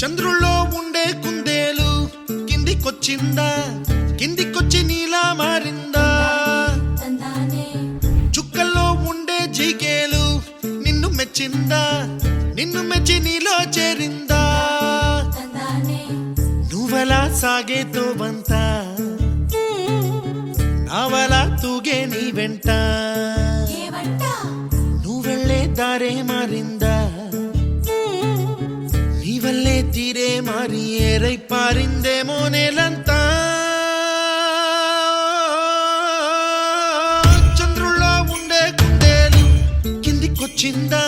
చంద్రుల్లో ఉండే కుందేలు కిందికొచ్చిందా? కిందికొచ్చి నీలా మారిందా? చుక్కల్లో ఉండే జీకేలు నిన్ను మెచ్చిందా? నిన్ను మెచ్చి నీలో చేరిందా? నువ్వలా సాగేతో వంత నావలా తూగే నీ వెంట? నువ్వెళ్ళే దారే మారిందా? వల్లే తీరే మారి ఏరై పారిందేమో నేలంతా చంద్రుల్లో ఉండే కుందేలు కిందికొచ్చిందా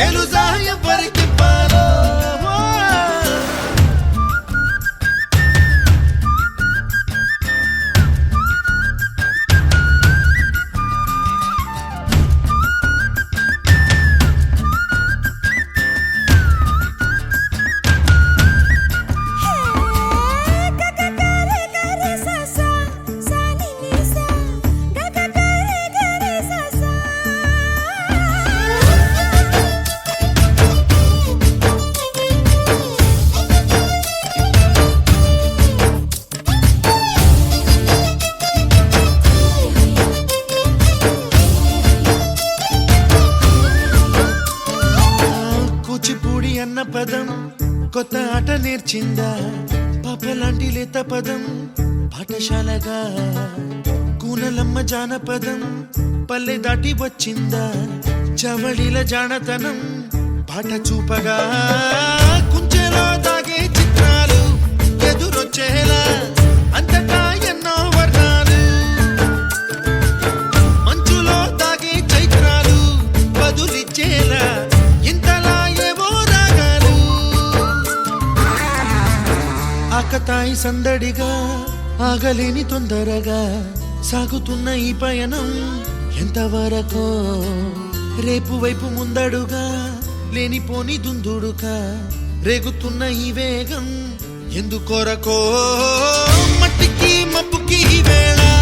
తెలుసా ఎవరికి పాలో. పదం కొత్త ఆట నేర్చిందా? పాపలాంటి లేత పదం పాఠశాలగా? కూనలమ్మ జానపదం పల్లె దాటి వచ్చిందా? చవళిల జానతనం పాట చూపగా? కుంచెలో తాయి సందడిగా ఆగలేని తొందరగా సాగుతున్న ఈ పయనం ఎంతవరకో? రేపు వైపు ముందడుగా లేనిపోని దుందుడుగా రేగుతున్న ఈ వేగం ఎందుకొరకో? మట్టికి మబ్బుకి వేళ